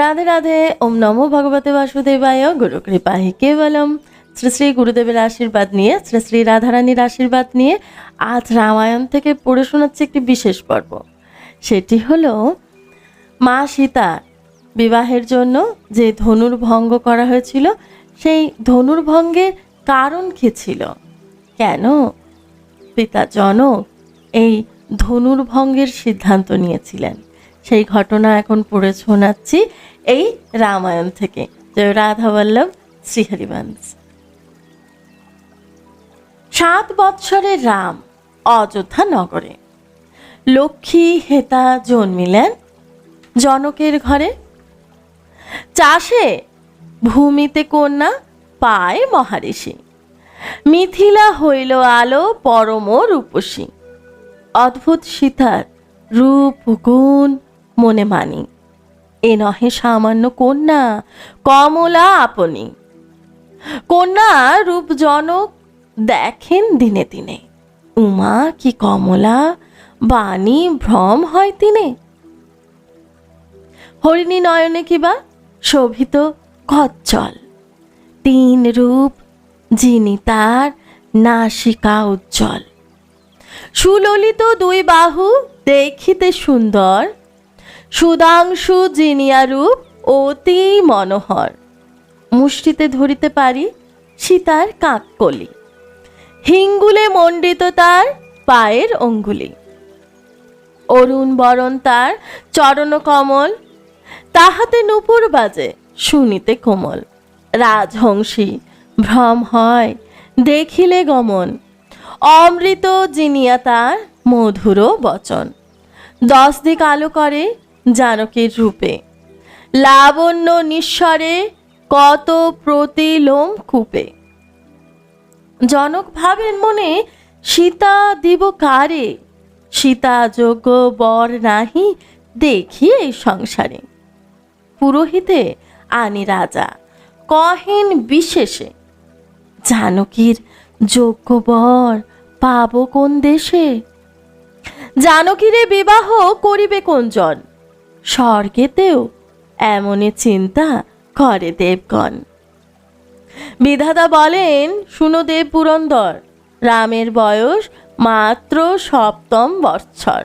রাধে রাধে, ওম নমো ভগবতে বাসুদেবায়, গুরু কৃপা হি কেবলম। শ্রী শ্রী গুরুদেবের আশীর্বাদ নিয়ে, শ্রী শ্রী রাধারানীর আশীর্বাদ নিয়ে আজ রামায়ণ থেকে পড়ে শোনাচ্ছে একটি বিশেষ পর্ব। সেটি হলো, মা সীতা বিবাহের জন্য যে ধনুর ভঙ্গ করা হয়েছিল, সেই ধনুর ভঙ্গের কারণ কী ছিল? কেন পিতা জনক এই ধনুর্ভঙ্গের সিদ্ধান্ত নিয়েছিলেন? সেই ঘটনা এখন পড়ে শোনাচ্ছি এই রামায়ণ থেকে। রাধা বল্লভ শ্রীহরিবংশ সাত বৎসরের রাম অযোধ্যা নগরে। লক্ষ্মী হেতা জন্মিলেন জনকের ঘরে। চাষে ভূমিতে কন্যা পায় মহারিষি। মিথিলা হইল আলো পরম রূপসী। অদ্ভুত সীতার রূপ, গুণ মনে মানি। এ নহে সামান্য কন্যা, কমলা আপনি। কন্যা রূপ জনক দেখেন দিনে দিনে। উমা কি কমলা, বাণী, ভ্রম হয় তিনে। হরিণী নয়নে কিবা শোভিত কচ্চল তিন রূপ যিনি তার নাসিকা উজ্জ্বল। সুললিত দুই বাহু দেখিতে সুন্দর সুদাংশু জিনিয়া রূপ অতি মনোহর। মুষ্টিতে ধরিতে পারি সীতার কাককলি। হিঙ্গুলে মণ্ডিত তার পায়ের অঙ্গুলি। অরুণ বরণ তার চরণ কমল, তাহাতে নুপুর বাজে শুনিতে কোমল। রাজহংসী ভ্রম হয় দেখিলে গমন, অমৃত জিনিয়া তার মধুর বচন। দশ দিক আলো করে জানকীর রূপে। লাবণ্য নিঃস্বরে কত প্রতিলোম কূপে। জনক ভাবেন মনে সীতা দিব কারে? সীতা যোগ্য বর নাহি, দেখি এই সংসারে। পুরোহিতে আনি রাজা, কহেন বিশেষে, জানকীর যোগ্য বর পাব কোন দেশে? জানকীরে বিবাহ করিবে কোনজন? স্বর্গেতেও এমনই চিন্তা করে দেবগণ। বিধাতা বলেন, শুনো দেব পুরন্দর, রামের বয়স মাত্র সপ্তম বৎসর।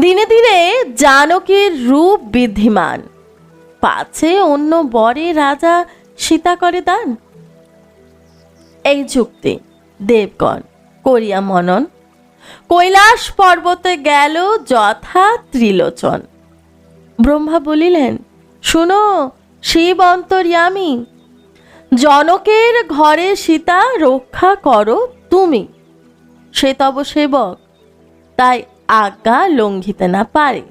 দিনে দিনে জানকীর রূপ বৃদ্ধিমান পাছে অন্য বরে রাজা সীতা করে দান। এই যুক্তি দেবগণ করিয়া মনন। কৈলাস পর্বতে গেল যথা ত্রিলোচন। ব্রহ্মা বলিলেন, শুনো, শিব অন্তর্যামী, জনকের ঘরে সীতা রক্ষা করো তুমি, সে তব সেবক, তাই আজ্ঞা লঙ্ঘিতে না পারে।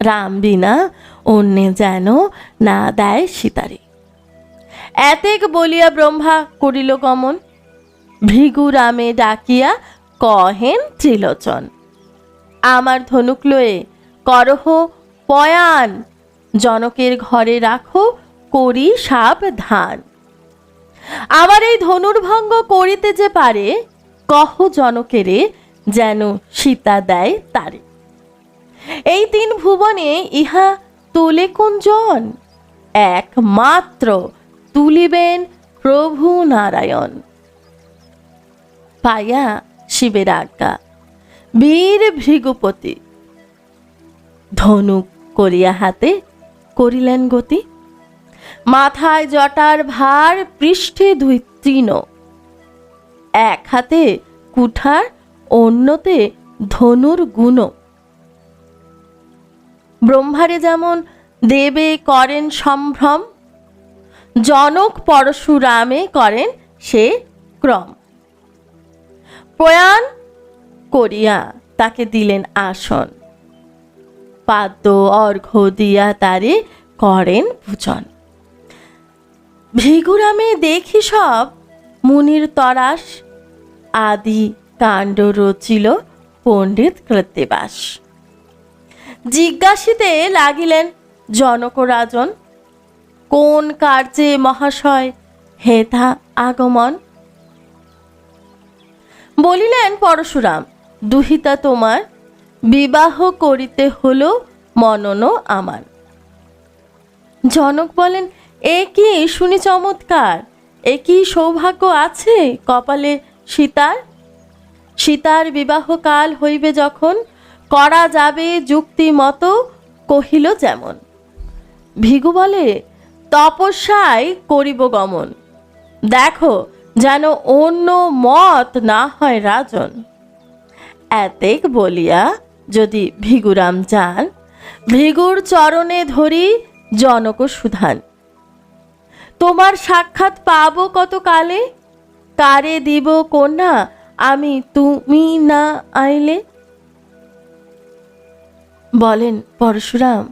রাম বিনা অন্যে যেন না দেয় সীতারে। এতেক বলিয়া ব্রহ্মা করিল গমন। ভৃগু রামে ডাকিয়া কহেন ত্রিলোচন, আমার ধনুক লয়ে করহ পয়ান, জনকের ঘরে রাখো করি সাপ ধান এই ধনুর্ভঙ্গ করিতে যে পারে, কহ জনকেরে যেন সীতা দেয় তারে। এই তিন ভুবনে ইহা তোলে কোন জন? একমাত্র তুলিবেন প্রভু নারায়ণ। পাইয়া শিবের আজ্ঞা, বীর ভৃগুপতি। ধনুক করিয়া হাতে করিলেন গতি। মাথায় জটার ভার পৃষ্ঠে তৃণ। এক হাতে কুঠার, অন্যতে ধনুর গুণ। ব্রহ্মারে যেমন দেবে করেন সম্ভ্রম, জনক পরশুরামে করেন সে ক্রম। প্রয়াণ করিয়া তাকে দিলেন আসন। পাদ্য, অর্ঘ্য দিয়া তারে করেন পূজন। ভৃগুরামে দেখি সব, মুনির তরাস আদি কাণ্ড রচিল পণ্ডিত কৃত্তিবাস। জিজ্ঞাসিতে লাগিলেন, জনক রাজন, কোন কার্যে মহাশয় হেথা আগমন? বলিলেন, পরশুরাম, দুহিতা তোমার বিবাহ করিতে হলো মনন আমার। জনক বলেন, এ কি? শুনি চমৎকার। এ কি সৌভাগ্য আছে কপালে সীতার? সীতার বিবাহ কাল হইবে যখন, করা যাবে যুক্তি মতো কহিল যেমন। ভিগু বলে তপস্যায় করিব গমন। দেখো যেন অন্য মত না হয় রাজন। এতেক বলিয়া যদি ভিগুরাম যান, ভিগুর চরণে ধরি জনক সুধান। তোমার সাক্ষাৎ পাবো কত কালে কারে দিব কন্যা, আমি তুমি না আইলে? বলেন পরশুরাম,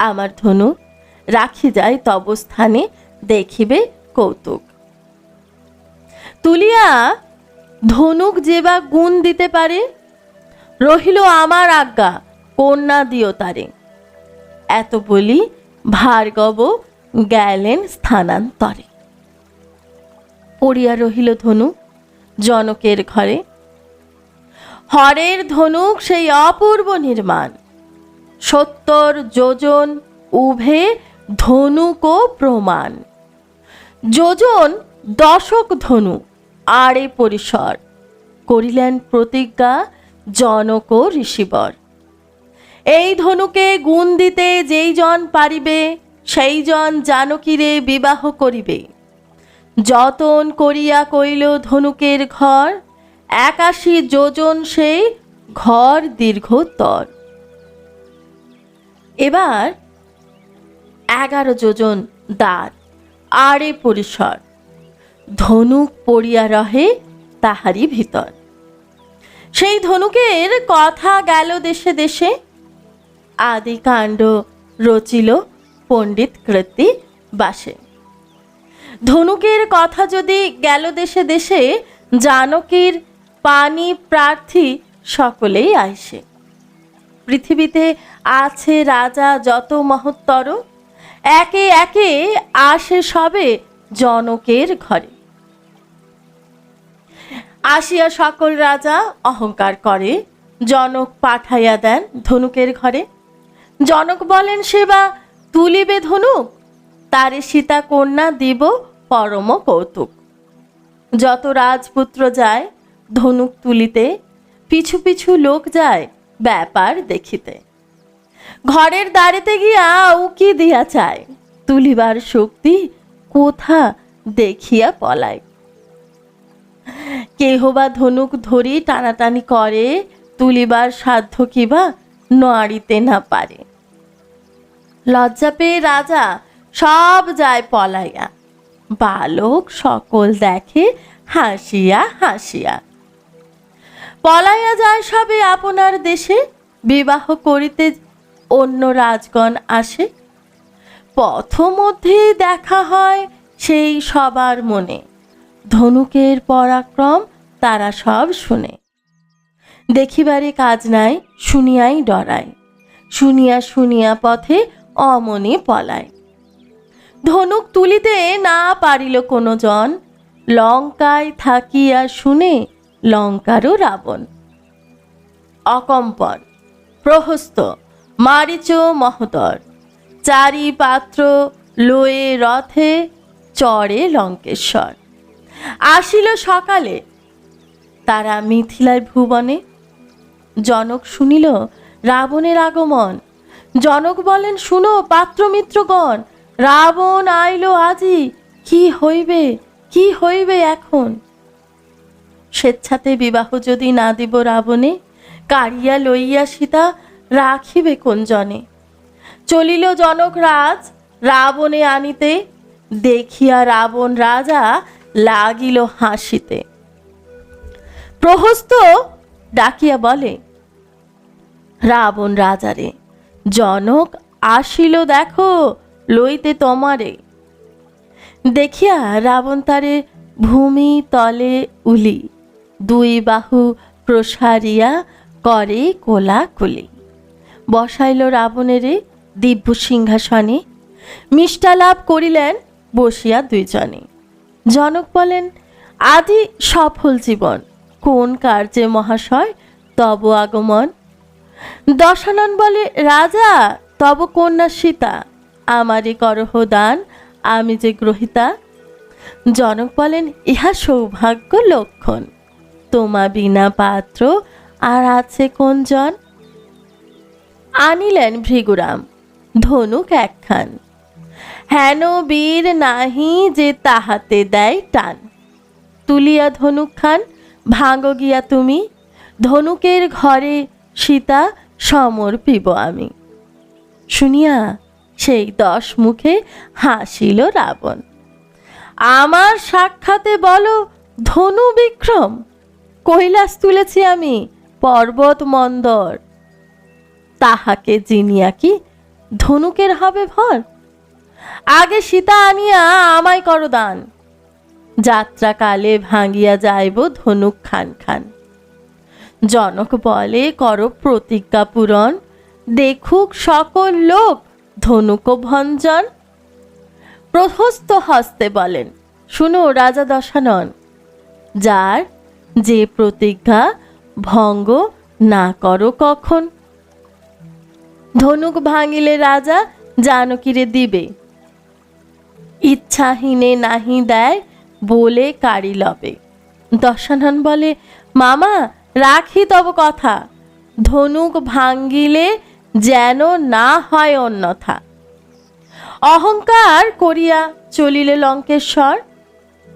আমার ধনু, রাখি যায় তব স্থানে দেখিবে কৌতুক। তুলিয়া, ধনুক যে বা গুণ দিতে পারে রহিল আমার আজ্ঞা, কন্যা দিও তারে। এত বলি ভার্গব গেলেন স্থানান্তরে। পড়িয়া রহিল ধনু জনকের ঘরে। হরের ধনুক সেই অপূর্ব নির্মাণ। সত্তর যোজন উভে ধনুক প্রমাণ। যোজন দশক ধনু, আড়ে পরিসর। করিলেন প্রতিজ্ঞা জনক ঋষিবর। এই ধনুকে গুণ দিতে যেই জন পারিবে, সেই জন জানকীরে বিবাহ করিবে। যতন করিয়া কইল ধনুকের ঘর, একাশি যোজন সেই ঘর দীর্ঘতর। এবার এগারো যোজন দ্বার আড়ে পরিসর। ধনুক পড়িয়া রহে তাহারই ভিতর। সেই ধনুকের কথা গেল দেশে দেশে। আদি কাণ্ড রচিল পণ্ডিত কৃতি বাসে। ধনুকের কথা যদি গেল দেশে দেশে, জানকীর পানি প্রার্থী সকলেই আইসে। পৃথিবীতে আছে রাজা যত মহত্তর, একে একে আসে সবে জনকের ঘরে। আসিয়া সকল রাজা অহংকার করে। জনক পাঠাইয়া দেন ধনুকের ঘরে। জনক বলেন, সেবা তুলিবে ধনুক, তারে সীতা কন্যা দিব পরম কৌতুক। যত রাজপুত্র যায় ধনুক তুলিতে, পিছু পিছু লোক যায় ব্যাপার দেখিতে। ঘরের দাঁড়িতে গিয়া উকি দিয়া চায়? তুলিবার শক্তি কোথা দেখিয়া পলায়? কেহ বা ধনুক ধরি টানাটানি করে, তুলিবার সাধ্য কিবা নাড়িতে না পারে। লজ্জা পেয়ে রাজা সব যায় পলাইয়া। বালক সকল দেখে হাসিয়া হাসিয়া। পলাইয়া যায় সবে আপনার দেশে, বিবাহ করিতে অন্য রাজগণ আসে। পথ মধ্যে দেখা হয় সেই সবার মনে। ধনুকের পরাক্রম তারা সব শুনে। দেখিবারে কাজ নাই, শুনিয়াই ডরায়। শুনিয়া শুনিয়া পথে অমনে পলায়। ধনুক তুলিতে না পারিল কোনো জন, লঙ্কায় থাকিয়া শুনে লঙ্কারও রাবণ। অকম্পন প্রহস্ত, মারিচ মহতর চারি পাত্র লয়ে রথে চড়ে লঙ্কেশ্বর। আসিল সকালে। তারা মিথিলার ভুবনে। জনক শুনিল রাবণের আগমন। জনক বলেন, শুনো পাত্র মিত্রগণ রাবণ আইলো আজি। কি হইবে? কি হইবে এখন? স্বেচ্ছাতে বিবাহ যদি না দিব রাবণে, কাড়িয়া লইয়া সীতা রাখিবে কোন জনে চলিল জনক রাজ, রাবণে আনিতে। দেখিয়া রাবণ রাজা লাগিল হাসিতে। প্রহস্ত ডাকিয়া বলে, রাবণ রাজারে, জনক আসিল দেখো লইতে তোমারে। দেখিয়া রাবণ তারে ভূমি তলে উলি, দুই বাহু প্রসারিয়া করে কোলাকুলি। বসাইল রাবণেরে দিব্য সিংহাসনে মিষ্টালাভ করিলেন বসিয়া দুইজনে। জনক বলেন, আদি সফল জীবন, কোন কার্যে মহাশয় তব আগমন? দশানন বলে, রাজা, তব কন্যা সীতা আমারই করহ দান, আমি যে গ্রহিতা। জনক বলেন, ইহা সৌভাগ্য লক্ষণ, তোমা বিনা পাত্র আর আছে কোনজন? আনিলেন ভৃগুরাম, ধনুক একখান। হেন বীর নাহি যে তাহাতে দেয় টান। তুলিয়া ধনুক খান ভাঙ্গ গিয়া তুমি, ধনুকের ঘরে সীতা সমর্পিব আমি। শুনিয়া সেই দশ মুখে হাসিল রাবণ। আমার সাক্ষাতে বলো ধনু বিক্রম, কৈলাস তুলেছি আমি পর্বত মন্দর তাহাকে জিনিয়া কি ধনুকের হবে ভর? আগে সীতা আনিয়া আমায় করো দান। যাত্রাকালে ভাঙিয়া যাইব ধনুক খান খান। জনক বলে, কর প্রতিজ্ঞা পূরণ। দেখুক সকল লোক ধনুক ভঞ্জন। প্রহস্ত হস্তে বলেন, শুনো রাজা দশানন, যার যে প্রতিজ্ঞা ভঙ্গ না করো কখন? ধনুক ভাঙিলে রাজা জানকীরে দিবে। ইচ্ছাহীনে নাহি দেয় বলে কারি লবে। দশানন বলে, মামা, রাখি তব কথা। ধনুক ভাঙ্গিলে যেন না হয় অন্যথা। অহংকার করিয়া চলিলে লঙ্কেশ্বর,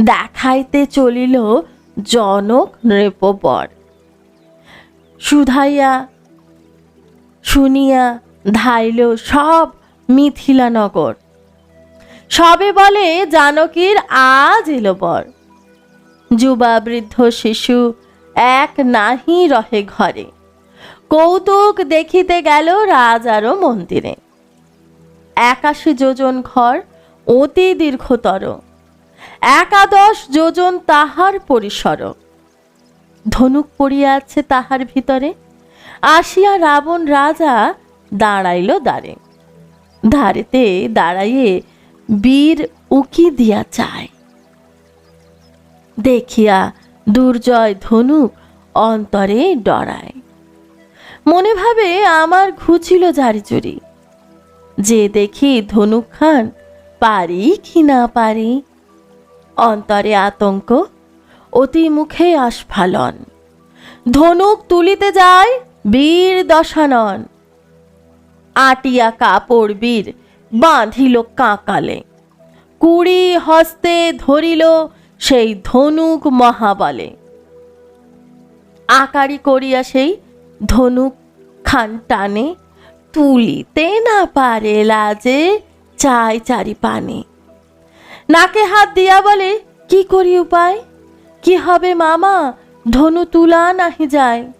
দেখাইতে চলিল জনক নৃপবর। সুধাইয়া শুনিয়া ধাইল সব মিথিলা নগর সবে বলে জানকীর আজ এলো বর। যুবা বৃদ্ধ শিশু এক নাহি রহে ঘরে। কৌতুক দেখিতে গেল রাজারও মন্দিরে। একাশি যোজন ঘর অতি দীর্ঘতর। একাদশ যোজন তাহার পরিসর। ধনুক পড়িয়া আছে তাহার ভিতরে, আসিয়া রাবণ রাজা দাঁড়াইল দ্বারে। ধারেতে দাঁড়াইয়ে বীর উকি দিয়া চায়। দেখিয়া দুর্জয় ধনুক অন্তরে ডরায়। মনে ভাবে আমার ঘুচিল ঝাড়িচুরি যে দেখি ধনুক খান, পারি কি না পারি? অন্তরে আতঙ্ক, অতি মুখে আস্ফালন। ধনুক তুলিতে যায় বীর দশানন। আটিয়া কাপড় বীর বাঁধিল কাঁকালে। কুড়ি হস্তে ধরিল সেই ধনুক মহাবলে। আকারি করিয়া সেই ধনুক খান টানে, তুলিতে না পারে লাজে চাই চারি পানে নাকে হাত দিয়া বলে, কি করি উপায়? কি হবে মামা? ধনু তুলা নাহি যায়।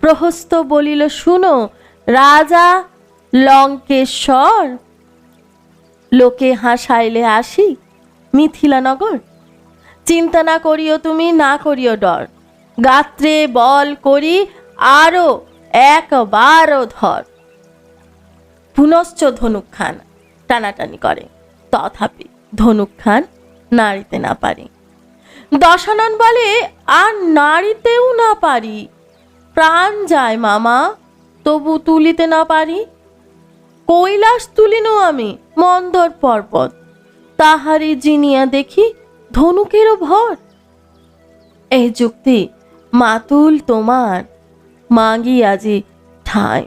প্রহস্ত বলিল, শুনো, রাজা লঙ্কেশ্বর লোকে হাসাইলে আসি মিথিলা নগর। চিন্তা না করিও তুমি, না করিও ডর। গাত্রে বল করি, আরও একবারও ধর। পুনশ্চ ধনুক খান টানাটানি করে। তথাপি ধনুক খান নাড়িতে না পারে। দশানন বলে, আর নাড়িতেও না পারি। প্রাণ যায় মামা, তবু তুলিতে না পারি। কৈলাস তুলিনও আমি, মন্দর পর্বত। তাহারে জিনিয়া দেখি ধনুকেরও ভর। এই যুক্তি মাতুল তোমার, মাগি আজি ঠাঁই।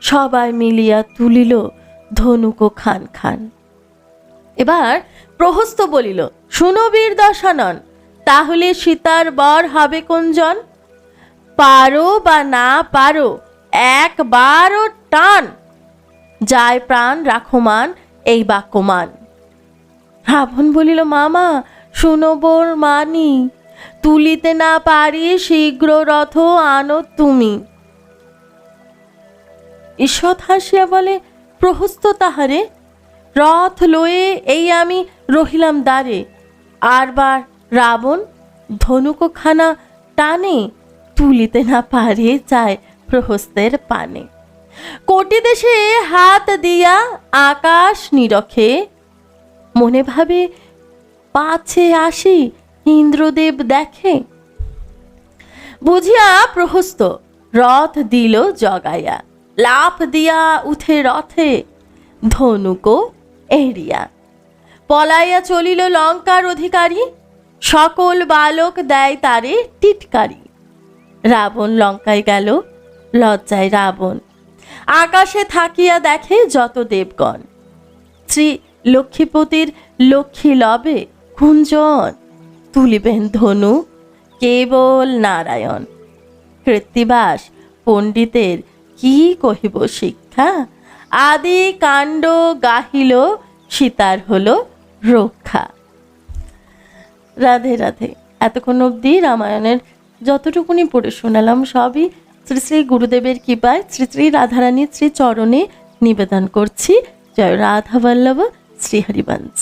সবাই মিলিয়া তুলিল ধনুক খান খান। এবার প্রহস্ত বলিল, শুনো বীর দশানন, তাহলে সীতার বর হবে কোনজন? পারো বা না পারো, একবারও টান। যায় প্রাণ রাখমান এই বাক্যমান। রাবণ বলিল, মামা, শুনো বোর মানি, তুলিতে না পারি শীঘ্র রথ আনো তুমি। ঈষৎ হাসিয়া বলে, প্রহস্ত তাহারে, রথ লয়ে এই আমি রহিলাম দ্বারে। আরবার রাবণ ধনুকখানা টানে, তুলিতে না পারে চায় প্রহস্তের পানে। কোটি দেশে হাত দিয়া আকাশ নিরখে। মনে ভাবে পাছে আসি, ইন্দ্রদেব দেখে। বুঝিয়া প্রহস্ত, রথ দিল জগাইয়া। লাফ দিয়া উঠে রথে, ধনুকো এরিয়া। পলাইয়া চলিল লঙ্কার অধিকারী, সকল বালক দেয় তারে টিটকারি। রাবণ লঙ্কায় গেল, লজ্জায় রাবণ আকাশে থাকিয়া দেখে যত দেবগণ। শ্রী লক্ষ্মীপতির লক্ষ্মী লবে কুঞ্জন তুলিবেন ধনু, কেবল নারায়ণ। কৃত্তিবাস পণ্ডিতের কি কহিব শিক্ষা? আদি কাণ্ড গাহিল, সীতার হলো রক্ষা। রাধে রাধে। এতক্ষণ অবধি রামায়ণের যতটুকুনি পড়ে শোনালাম সবই শ্রী শ্রী গুরুদেবের কৃপায়, শ্রী শ্রী রাধারানীর শ্রী চরণে নিবেদন করছি। জয় রাধাবল্লভ, শ্রী হরিবংশ।